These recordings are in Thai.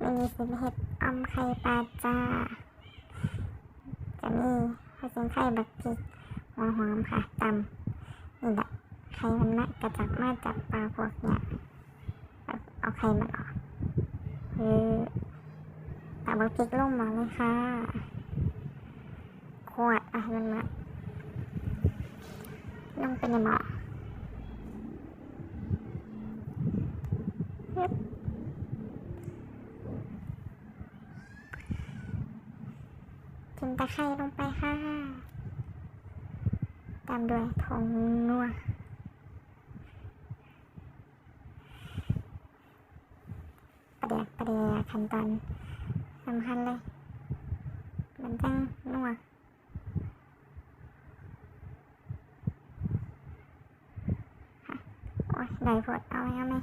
มีสิบเห็ดอมไข่ปลาจ้า จะมีข้าวสียงไข่บักพริกหัวหอมค่ะตำนี่แหละไข่มันมากระจับมาจากปลาพวกเนี้ยเอาไข่มันออกคือตักบักพริกลงหมาเลยค่ะขวดอะมันมาลงไปในหม้อปึ๊บทิ มตะไคร้ลงไปค่ะ ตามด้วยผงนัวประเดี๋ยวประเดี๋ยวขั้นตอนสำคัญเลย มันจังนัวโอ้ยได้ผดเอาไหมเอาไหม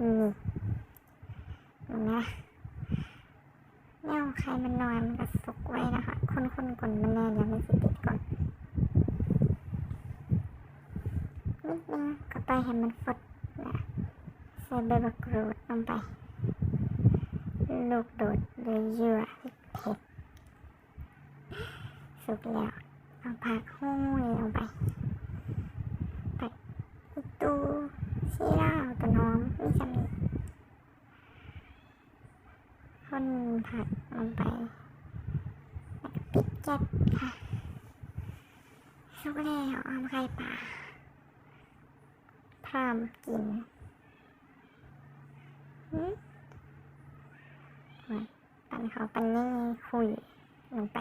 นี่ตรงนี้ เนี่ยใครมันนอนมันก็สุกไว้นะคะ คนคนก่อนมันแน่เดี๋ยวมันสิติดก่อนนิดนึงก็ไปให้มันฟดนะใส่ใบมะกรูดลงไป ลูกโดดหรือเยื่อเผ็ดสุกแล้วเอาผักหุ้ยลงไป ตูชีราต้นหอมมีจำนวน คนผัดลงไปแบบปิดแก๊สค่ะสุกแล้วเอมไข่ปลาพร้อมกินหืมปั่นเขาปั่นนี่คุยลงไป